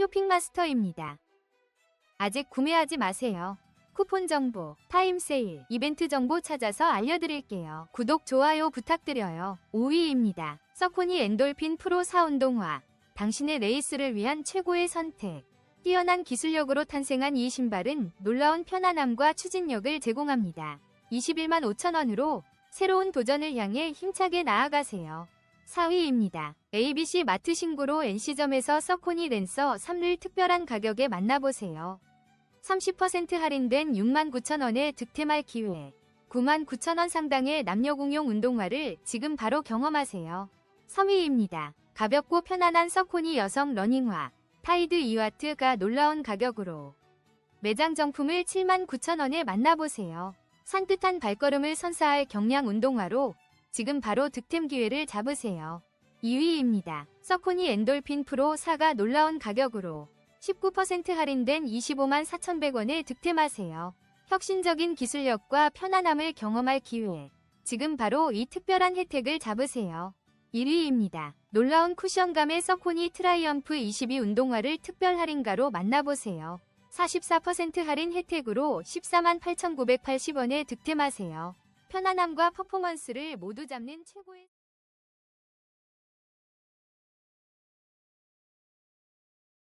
쇼핑마스터입니다. 아직 구매하지 마세요. 쿠폰 정보, 타임 세일, 이벤트 정보 찾아서 알려드릴게요. 구독, 좋아요 부탁드려요. 5위입니다. 서코니 엔돌핀 프로 4운동화. 당신의 레이스를 위한 최고의 선택. 뛰어난 기술력으로 탄생한 이 신발은 놀라운 편안함과 추진력을 제공합니다. 21만 5천원으로 새로운 도전을 향해 힘차게 나아가세요. 4위입니다. ABC 마트 신고로 NC점에서 서코니 랜서 3를 특별한 가격에 만나보세요. 30% 할인된 69,000원의 득템할 기회. 99,000원 상당의 남녀공용 운동화를 지금 바로 경험하세요. 3위입니다. 가볍고 편안한 서코니 여성 러닝화. 타이드 이와트가 놀라운 가격으로 매장 정품을 79,000원에 만나보세요. 산뜻한 발걸음을 선사할 경량 운동화로 지금 바로 득템 기회를 잡으세요. 2위입니다. 서코니 엔돌핀 프로 4가 놀라운 가격으로 19% 할인된 25만 4,100원에 득템하세요. 혁신적인 기술력과 편안함을 경험할 기회. 지금 바로 이 특별한 혜택을 잡으세요. 1위입니다. 놀라운 쿠션감의 서코니 트라이엄프 22 운동화를 특별 할인가로 만나보세요. 44% 할인 혜택으로 14만 8,980원에 득템하세요. 편안함과 퍼포먼스를 모두 잡는 최고의